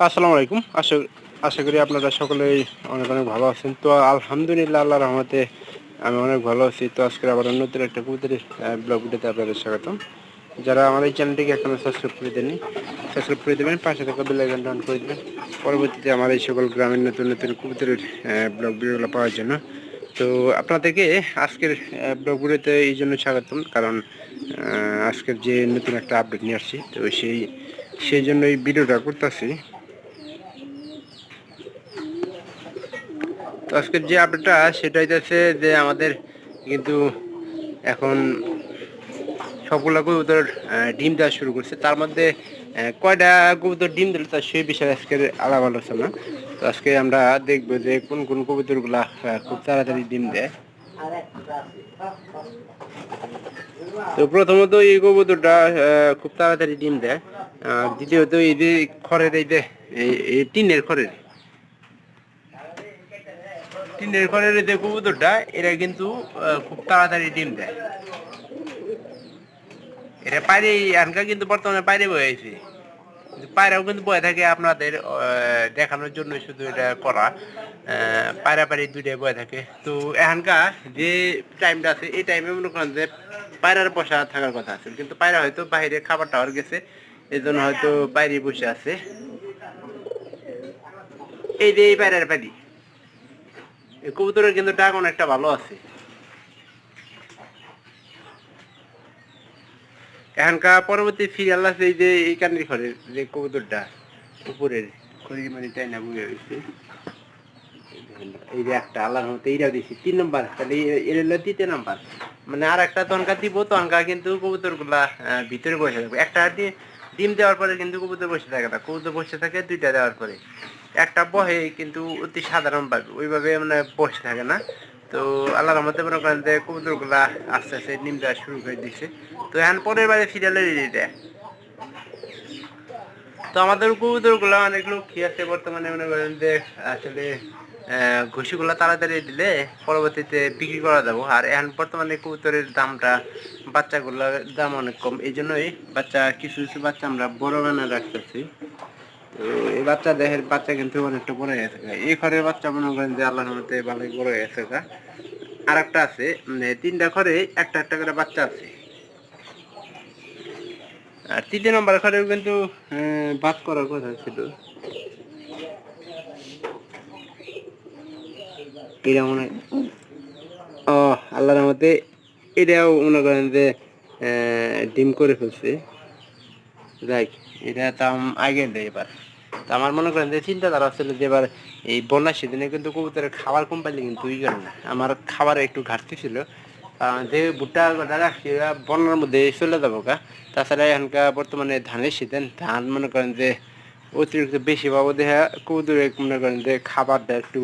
আসসালামু আলাইকুম। আশা আশা করি আপনারা সকলেই অনেক অনেক ভালো আছেন। তো আলহামদুলিল্লাহ আল্লাহ রহমতে আমি অনেক ভালো আছি। তো আজকে আবার নতুন একটা কবুতরের ব্লগ ভিডিওতে আপনাদের স্বাগতম। যারা এই চ্যানেলটিকে এখনও সাবস্ক্রাইব করে দেননি সাবস্ক্রাইব করে দেবেন, পাশে থাকা বেল আইকনটা অন করে দেবেন। পরবর্তীতে আমার এই সকল গ্রামের নতুন নতুন কবুতরের ব্লগ ভিডিওগুলো পাওয়ার জন্য। তো আপনাদেরকে আজকের ব্লগ ভিডিওতে এই জন্য স্বাগতম। কারণ আজকের যে নতুন একটা আপডেট নিয়ে আসছি, তো সেই সেই জন্য এই ভিডিওটা করতেছি। আজকের যে আপডেটটা সেটা হইতেছে যে আমাদের কিন্তু এখন সবগুলো কবুতর ডিম দেওয়া শুরু করছে। তার মধ্যে কয়টা কবুতর ডিম দিল তার সেই বিষয়ে আজকের আলাপ আলোচনা। তো আজকে আমরা দেখব যে কোন কোন কবুতরগুলা খুব তাড়াতাড়ি ডিম দেয়। তো প্রথমত এই কবুতরটা খুব তাড়াতাড়ি ডিম দেয়। আর দ্বিতীয়ত এই যে খড়ের এই যে এই টিনের খড়ের। টিনের ঘরের যে কবুতরটা এরা কিন্তু খুব তাড়াতাড়ি ডিম দেয়। এটা বাইরে আনকা কিন্তু বর্তমানে বাইরে বয়েছে পায়রাও কিন্তু বয়ে থাকে আপনাদের দেখানোর জন্য শুধু এটা করা। পায়রা পায়রি দুইটাই বয়ে থাকে। তো এখানকার যে টাইমটা আছে, এই টাইমে মনে করেন যে পায়রার বসা থাকার কথা আছে। কিন্তু পায়রা হয়তো বাইরে খাবার টাওয়ার গেছে এই জন্য হয়তো বাইরে বসে আছে। এই যে এই পায়রার পায়রি এই কবুতরের কিন্তু ডাক অনেকটা ভালো আছে। এখানকার পরবর্তী সিরিয়াল আছে এই যে, এই কান্দির ঘরের যে কবুতরটা, উপরের খড়ি মানে তাই না বুঝে হয়েছে এই যে একটা, আল্লাহর মতো এইটাও দিয়েছি, তিন নম্বর, তাহলে এর হলো দ্বিতীয় নাম্বার। মানে আর একটা তনকা দিব, তনকা কিন্তু কবুতরগুলা ভিতরে বসে থাকবে। একটা ডিম দেওয়ার পরে কিন্তু কবুতর বসে থাকে না, কবুতর বসে থাকে, দুইটা দেওয়ার পরে। একটা বহে কিন্তু অতি সাধারণ ভাবে, ওইভাবে মানে বসে থাকে না। তো আল্লাহর রহমতে মনে করেন যে কবুতরগুলা আস্তে আস্তে ডিম দেওয়া শুরু করে দিচ্ছে তো এখন পরের বারে সিরিয়ালের এটা তো আমাদের কবুতরগুলা অনেক লক্ষ্মী আছে বর্তমানে মনে করেন যে আসলে ঘুষি গুলা তাড়াতাড়ি দিলে পরবর্তীতে বিক্রি করা যাব। আর এখন বর্তমানে কবুতরের দামটা বাচ্চাগুলোর দাম অনেক কম। এই জন্যই বাচ্চা, কিছু কিছু বাচ্চা আমরা বড় বানা রাখতেছি। এই বাচ্চা দেহের বাচ্চা কিন্তু অনেকটা বড় হয়ে এই ঘরের বাচ্চা মনে করেন যে আল্লাহর মতে ভালোই বড় হয়ে আর একটা আছে তিনটা ঘরে একটা একটা করে বাচ্চা আছে। আর তৃতীয় নম্বর ঘরেও কিন্তু বাদ করার কথা ছিল। এটা মনে ও, আল্লাহর মতে এটাও মনে করেন যে ডিম করে ফেলছে। এটা আগে দেয় এবার। তো আমার মনে করেন যে চিন্তাধারা যে এবার এই বন্যার কিন্তু কবুতরের খাবার কম পাইলে কিন্তু আমার খাবার একটু ঘাটতি ছিল। যে ভুট্টা রাখছি বন্যার মধ্যে চলে যাব গা। তাছাড়া এখানকার বর্তমানে ধানের সিজন ধান মনে করেন যে অতিরিক্ত বেশি পাবো দেখা কবুতরে মনে করেন যে খাবারটা একটু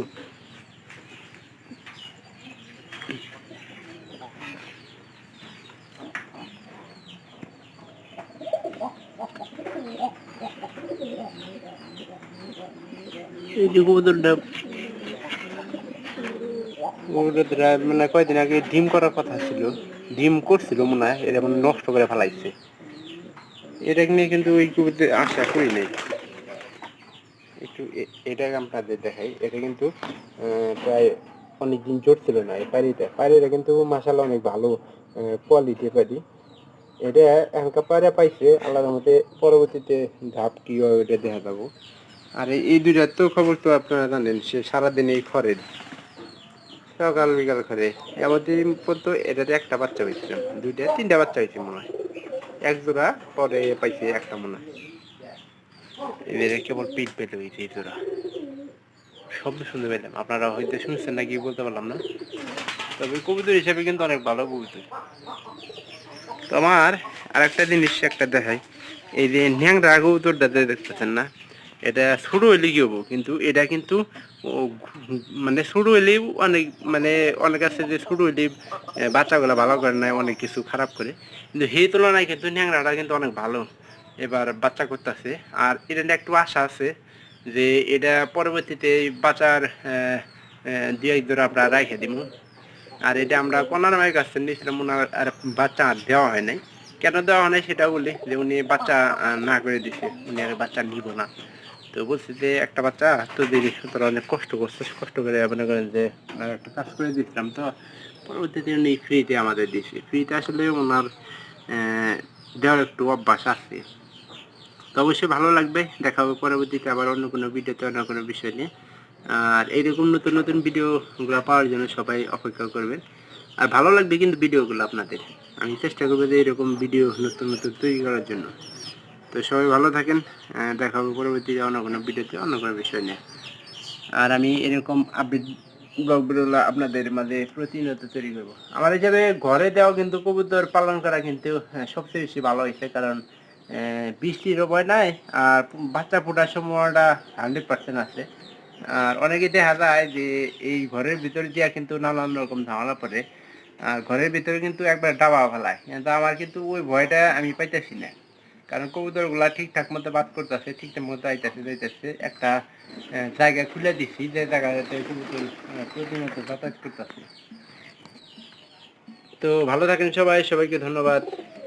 মানে কয়দিন আগে ডিম করার কথা ছিল। ডিম করছিল মনে হয়, এটা মানে নষ্ট করে ফেলাইছে। এটা নিয়ে কিন্তু ওই কবুতর আশা করি নাই। একটু এটা আপনাদের দেখাই। এটা কিন্তু প্রায় অনেক দিন জোর ছিল না এই পাড়িটা পাড়িটা কিন্তু মাসাল্লাহ অনেক ভালো কোয়ালিটি পাড়ি এটা এখনকার পায়রা পাইছে, আল্লাহর মতে পরবর্তীতে ধাপ কি হয় ওটা দেখা যাব। আর এই- দুইটার তো খবর তো আপনারা জানেন, সে সারাদিন এই খড়ের সকাল বিকাল করে এমন পর্যন্ত এটাতে একটা বাচ্চা হয়েছিল, দুইটা, তিনটা বাচ্চা হয়েছে মনে হয়। এক জোড়া পরে পাইছে একটা মনে হয়। এবারে কেবল পিট পেতে হয়েছে এই জোড়া। শব্দ শুনতে পেলাম। আপনারা হয়তো শুনছেন নাকি বলতে পারলাম না। তবে কবুতর হিসাবে কিন্তু অনেক ভালো কবুতর তো আমার আর একটা জিনিস একটা দেখাই। এই যে ন্যাংরা কবুতরটা যে দেখতেছেন না, এটা ছোট হইলে কি হব? কিন্তু এটা কিন্তু মানে ছোট হইলে অনেক মানে অনেক আছে যে ছোট হইলে বাচ্চাগুলো ভালো করে নেয়, অনেক কিছু খারাপ করে। কিন্তু সেই তুলনায় কিন্তু ন্যাংরাটা কিন্তু অনেক ভালো। এবার বাচ্চা করতেছে। আর এটা একটু আশা আছে যে এটা পরবর্তীতে বাচ্চার দুই এক ধরে আমরা রেখে দিব আর এটা আমরা কনার মায়ের কাছে নিয়েছিলাম ওনার আর বাচ্চা আর দেওয়া হয় নাই। কেন দেওয়া হয় নাই সেটা বলি যে উনি বাচ্চা না করে দিছে, উনি আর বাচ্চা নিব না। তো বলছি যে একটা বাচ্চা, তো দিদি তোরা অনেক কষ্ট করছিস কষ্ট করে মনে করেন যে একটা কাজ করে দিচ্ছিলাম তো পরবর্তীতে উনি ফ্রিতে আমাদের দিছে। ফ্রিতে আসলে ওনার দেওয়ার একটু অভ্যাস আছে। তো অবশ্যই ভালো লাগবে, দেখা হবে পরবর্তীতে আবার অন্য কোনো ভিডিওতে, অন্য কোনো বিষয় নিয়ে। আর এইরকম নতুন নতুন ভিডিওগুলো পাওয়ার জন্য সবাই অপেক্ষা করবেন। আর ভালো লাগবে কিন্তু ভিডিওগুলো আপনাদের। আমি চেষ্টা করব যে এরকম ভিডিও নতুন নতুন তৈরি করার জন্য। তো সবাই ভালো থাকেন দেখা হবে পরবর্তীতে অন্য কোনো ভিডিওতে অন্য কোনো বিষয় নিয়ে। আর আমি এরকম আপডেট ব্লগগুলো আপনাদের মাঝে প্রতিনিয়ত তৈরি করব। আমার হিসাবে ঘরে দেওয়া কিন্তু কবুতর পালন করা কিন্তু সবচেয়ে বেশি ভালো হয়েছে। কারণ বৃষ্টির ভয় নাই আর বাচ্চা ফোটার সময়টা হান্ড্রেড পার্সেন্ট আছে। আর অনেকে দেখা যায় যে এই ঘরের ভিতরে দিয়া কিন্তু নানান রকম ঝামেলা পড়ে। আর ঘরের ভিতরে কিন্তু একবার ডাবা ফেলায়। কিন্তু আমার কিন্তু ওই ভয়টা আমি পাইতেছি না। কারণ কবুতরগুলা ঠিকঠাক মতো বাদ করতেছে, ঠিকঠাক মতো আইতেছে যাইতেছে। একটা জায়গা খুলে দিছি, যে জায়গাতে কবুতর প্রতিনিয়ত যাতায়াত করতেছে। তো ভালো থাকেন সবাই, সবাইকে ধন্যবাদ।